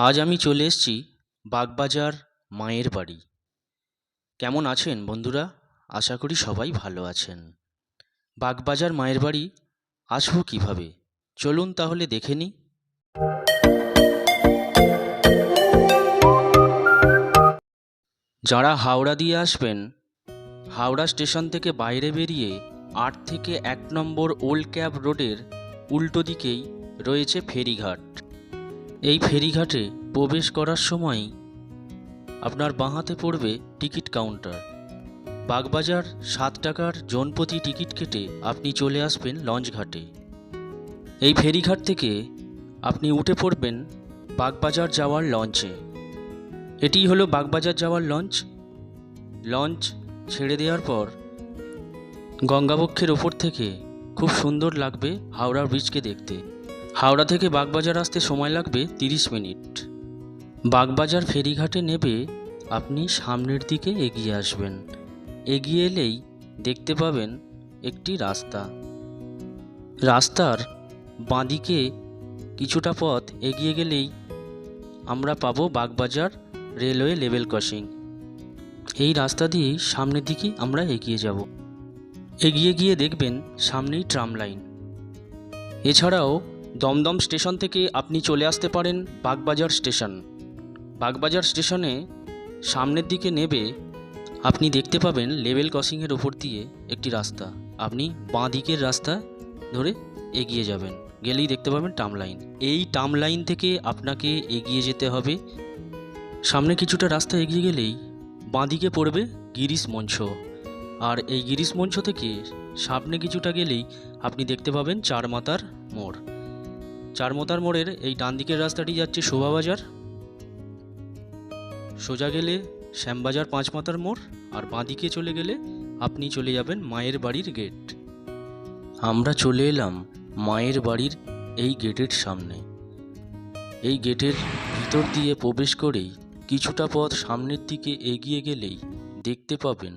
আজ আমি চলে এসেছি বাগবাজার মায়ের বাড়ি। কেমন আছেন বন্ধুরা? আশা করি সবাই ভালো আছেন। বাগবাজার মায়ের বাড়ি আসব কীভাবে? চলুন তাহলে দেখে নিই। যারা হাওড়া দিয়ে আসবেন, হাওড়া স্টেশন থেকে বাইরে বেরিয়ে আট থেকে এক নম্বর ওল্ড ক্যাব রোডের উল্টো দিকেই রয়েছে ফেরিঘাট। এই ফেরিঘাটে প্রবেশ করার সময় আপনার বাঁহাতে পড়বে টিকিট কাউন্টার। বাগবাজার সাত টাকার জনপ্রতি টিকিট কেটে আপনি চলে আসবেন লঞ্চ ঘাটে। এই ফেরিঘাট থেকে আপনি উঠে পড়বেন বাগবাজার যাওয়ার লঞ্চে। এটিই হলো বাগবাজার যাওয়ার লঞ্চ। লঞ্চ ছেড়ে দেওয়ার পর গঙ্গাবক্ষের ওপর থেকে খুব সুন্দর লাগবে হাওড়া ব্রিজকে দেখতে। হাওড়া থেকে বাগবাজার আসতে সময় লাগবে তিরিশ মিনিট। বাগবাজার ফেরিঘাটে নেবে আপনি সামনের দিকে এগিয়ে আসবেন। এগিয়ে এলেই দেখতে পাবেন একটি রাস্তা। রাস্তার বাঁদিকে কিছুটা পথ এগিয়ে গেলেই আমরা পাবো বাগবাজার রেলওয়ে লেভেল ক্রসিং। এই রাস্তা দিয়েই সামনের দিকে আমরা এগিয়ে যাব। এগিয়ে গিয়ে দেখবেন সামনেই ট্রাম লাইন। এছাড়াও দমদম স্টেশন থেকে আপনি চলে আসতে পারেন বাগবাজার স্টেশন। বাগবাজার স্টেশনে সামনের দিকে নেবে আপনি দেখতে পাবেন লেভেল ক্রসিংয়ের ওপর দিয়ে একটি রাস্তা। আপনি বাঁ দিকের রাস্তা ধরে এগিয়ে যাবেন। গেলেই দেখতে পাবেন টাম লাইন। এই টাম লাইন থেকে আপনাকে এগিয়ে যেতে হবে। সামনে কিছুটা রাস্তা এগিয়ে গেলেই বাঁদিকে পড়বে গিরিশ মঞ্চ। আর এই গিরিশ মঞ্চ থেকে সামনে কিছুটা গেলেই আপনি দেখতে পাবেন চার মাতার মোড়। চার মাতার মোড়ের এই ডান দিকের রাস্তাটি যাচ্ছে শোভাবাজার সোজা গেলে শ্যামবাজার পাঁচ মাতার মোড় আর বাঁদিকে চলে গেলে আপনি চলে যাবেন মায়ের বাড়ির গেট আমরা চলে এলাম মায়ের বাড়ির এই গেটের সামনে। এই গেটের ভিতর দিয়ে প্রবেশ করেই কিছুটা পথ সামনের দিকে এগিয়ে গেলেই দেখতে পাবেন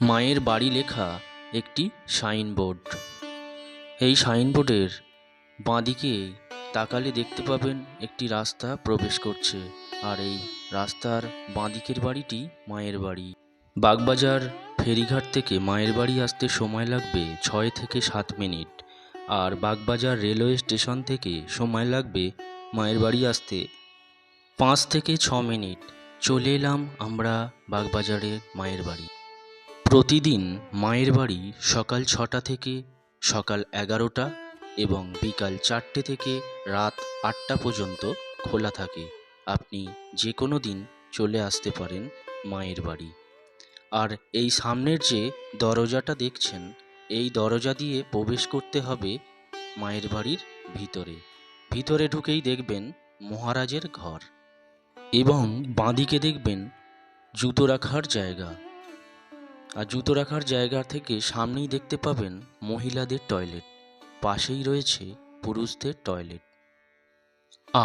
মায়ের বাড়ি লেখা একটি সাইনবোর্ড। এই সাইনবোর্ডের বাঁদিকে তাকালে দেখতে পাবেন একটি রাস্তা প্রবেশ করছে, আর এই রাস্তার বাঁদিকের বাড়িটি মায়ের বাড়ি। বাগবাজার ফেরিঘাট থেকে মায়ের বাড়ি আসতে সময় লাগবে ছয় থেকে সাত মিনিট, আর বাগবাজার রেলওয়ে স্টেশন থেকে সময় লাগবে মায়ের বাড়ি আসতে পাঁচ থেকে ছ মিনিট। চলে এলাম আমরা বাগবাজারের মায়ের বাড়ি। প্রতিদিন মায়ের বাড়ি সকাল ছটা থেকে সকাল এগারোটা এবং বিকাল চারটে থেকে রাত আটটা পর্যন্ত খোলা থাকে। আপনি যে কোনো দিন চলে আসতে পারেন মায়ের বাড়ি। আর এই সামনের যে দরজাটা দেখছেন, এই দরজা দিয়ে প্রবেশ করতে হবে মায়ের বাড়ির ভিতরে। ভিতরে ঢুকেই দেখবেন মহারাজের ঘর এবং বাঁদিকে দেখবেন জুতো রাখার জায়গা। আর জুতো রাখার জায়গা থেকে সামনেই দেখতে পাবেন মহিলাদের টয়লেট। পাশেই রয়েছে পুরুষদের টয়লেট।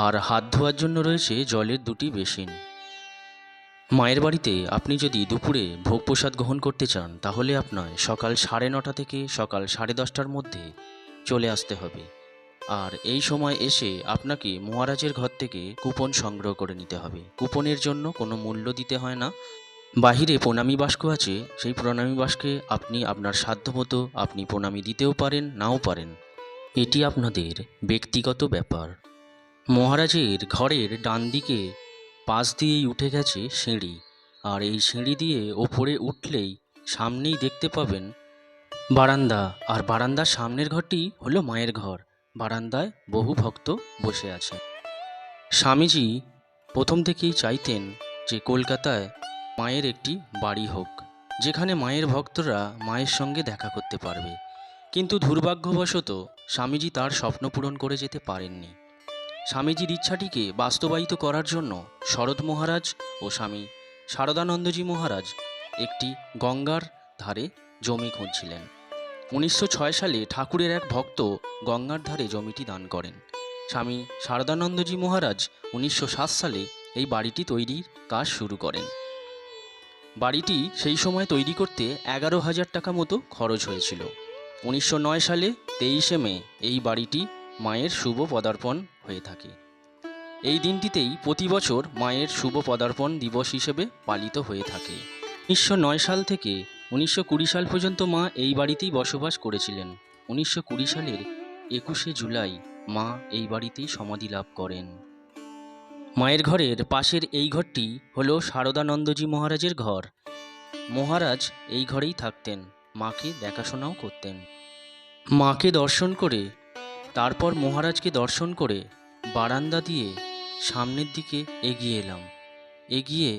আর হাত ধোয়ার জন্য রয়েছে জলের দুটি বেসিন মায়ের বাড়িতে আপনি যদি দুপুরে ভোগ প্রসাদ গ্রহণ করতে চান, তাহলে আপনার সকাল সাড়ে নটা থেকে সকাল সাড়ে দশটার মধ্যে চলে আসতে হবে। আর এই সময় এসে আপনাকে মহারাজের ঘর থেকে কুপন সংগ্রহ করে নিতে হবে। কুপনের জন্য কোনো মূল্য দিতে হয় না। বাহিরে প্রণামী বাস্ক আছে, সেই প্রণামী বাস্কে আপনি আপনার সাধ্যমতো আপনি প্রণামী দিতেও পারেন, নাও পারেন। এটি আপনাদের ব্যক্তিগত ব্যাপার। মহারাজের ঘরের ডান দিকে পাশ দিয়েই উঠে গেছে সিঁড়ি, আর এই সিঁড়ি দিয়ে ওপরে উঠলেই সামনেই দেখতে পাবেন বারান্দা, আর বারান্দার সামনের ঘরটি হলো মায়ের ঘর। বারান্দায় বহু ভক্ত বসে আছে। স্বামীজি প্রথম থেকেই চাইতেন যে কলকাতায় মায়ের একটি বাড়ি হোক, যেখানে মায়ের ভক্তরা মায়ের সঙ্গে দেখা করতে পারবে। কিন্তু দুর্ভাগ্যবশত স্বামীজি তার স্বপ্ন পূরণ করে যেতে পারেননি। স্বামীজির ইচ্ছাটিকে বাস্তবায়িত করার জন্য শরৎ মহারাজ ও স্বামী শারদানন্দজি মহারাজ একটি গঙ্গার ধারে জমি খুঁজছিলেন। উনিশশো ছয় সালে ঠাকুরের এক ভক্ত গঙ্গার ধারে জমিটি দান করেন। স্বামী শারদানন্দজি মহারাজ উনিশশো সাত সালে এই বাড়িটি তৈরির কাজ শুরু করেন। বাড়িটি সেই সময় তৈরি করতে এগারো হাজার টাকা মতো খরচ হয়েছিল। উনিশশো নয় সালে তেইশে মে এই বাড়িটি মায়ের শুভ পদার্পণ হয়ে থাকে। এই দিনটিতেই প্রতি বছর মায়ের শুভ পদার্পণ দিবস হিসেবে পালিত হয়ে থাকে। উনিশশো নয় সাল থেকে উনিশশো কুড়ি সাল পর্যন্ত মা এই বাড়িতেই বসবাস করেছিলেন। উনিশশো কুড়ি সালের একুশে জুলাই মা এই বাড়িতেই সমাধি লাভ করেন। মায়ের ঘরের পাশের এই ঘরটি হলো শারদানন্দজি মহারাজের ঘর। মহারাজ এই ঘরেই থাকতেন, মাকে দেখাশোনাও করতেন। মাকে দর্শন করে, তারপর মহারাজকে দর্শন করে বারান্দা দিয়ে সামনের দিকে এগিয়ে এলাম। এগিয়ে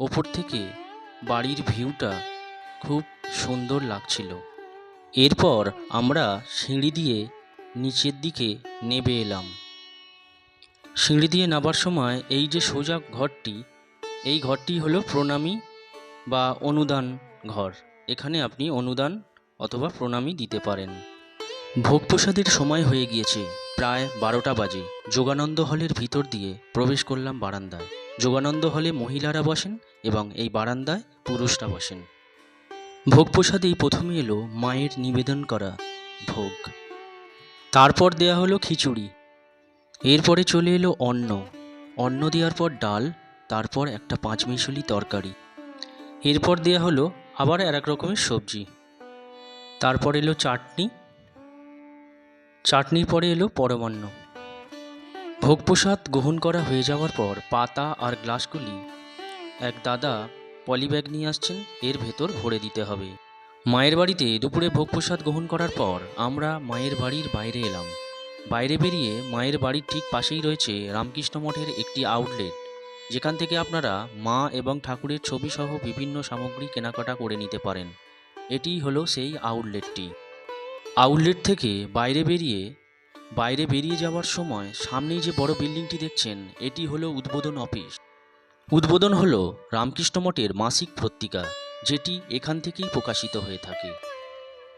ওপর থেকে বাড়ির ভিউটা খুব সুন্দর লাগছিল। এরপর আমরা সিঁড়ি দিয়ে নিচের দিকে নেবে এলাম। সিঁড়ি দিয়ে নামার সময় এই যে সোজা ঘরটি, এই ঘরটি হলো প্রণামী বা অনুদান ঘর। এখানে আপনি অনুদান অথবা প্রণামী দিতে পারেন। ভোগ প্রসাদের সময় হয়ে গিয়েছে প্রায় বারোটা বাজে। যোগানন্দ হলের ভিতর দিয়ে প্রবেশ করলাম বারান্দায়। যোগানন্দ হলে মহিলারা বসেন এবং এই বারান্দায় পুরুষরা বসেন। ভোগ প্রসাদেই প্রথমে এলো মায়ের নিবেদন করা ভোগ। তারপর দেয়া হলো খিচুড়ি। এরপরে চলে এলো অন্ন। অন্ন দেওয়ার পর ডাল, তারপর একটা পাঁচমিশালি তরকারি। এরপর দেয়া হলো আবার এক রকমের সবজি। তারপর এলো চাটনি। চাটনির পরে এলো পরমান্ন। ভোগ প্রসাদ গ্রহণ করা হয়ে যাওয়ার পর পাতা আর গ্লাসগুলি এক দাদা পলিব্যাগ নিয়ে আসছেন, এর ভেতর ভরে দিতে হবে। মায়ের বাড়িতে দুপুরে ভোগ প্রসাদ গ্রহণ করার পর আমরা মায়ের বাড়ির বাইরে এলাম। বাইরে বেরিয়ে মায়ের বাড়ির ঠিক পাশেই রয়েছে রামকৃষ্ণ মঠের একটি আউটলেট যেখান থেকে আপনারা মা এবং ঠাকুরের ছবি সহ বিভিন্ন সামগ্রী কেনাকাটা করে নিতে পারেন। এটি হলো সেই আউটলেটটি। আউটলেট থেকে বাইরে বেরিয়ে বাইরে বেরিয়ে যাওয়ার সময় সামনেই যে বড় বিল্ডিংটি দেখছেন, এটি হলো উদ্বোধন অফিস। উদ্বোধন হলো রামকৃষ্ণ মঠের মাসিক পত্রিকা, যেটি এখান থেকেই প্রকাশিত হয়ে থাকে।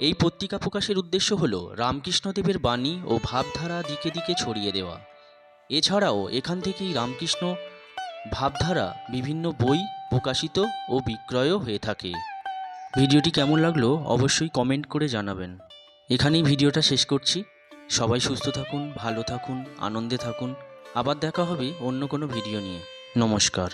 এই পত্রিকা প্রকাশের উদ্দেশ্য হলো রামকৃষ্ণদেবের বাণী ও ভাবধারা দিকে দিকে ছড়িয়ে দেওয়া। এছাড়াও এখান থেকেই রামকৃষ্ণ ভাবধারা বিভিন্ন বই প্রকাশিত ও বিক্রয়ও হয়ে থাকে। ভিডিওটি কেমন লাগল অবশ্যই কমেন্ট করে জানাবেন। এখানেই ভিডিওটা শেষ করছি। সবাই সুস্থ থাকুন, ভালো থাকুন, আনন্দে থাকুন। আবার দেখা হবে অন্য কোনো ভিডিও নিয়ে। নমস্কার।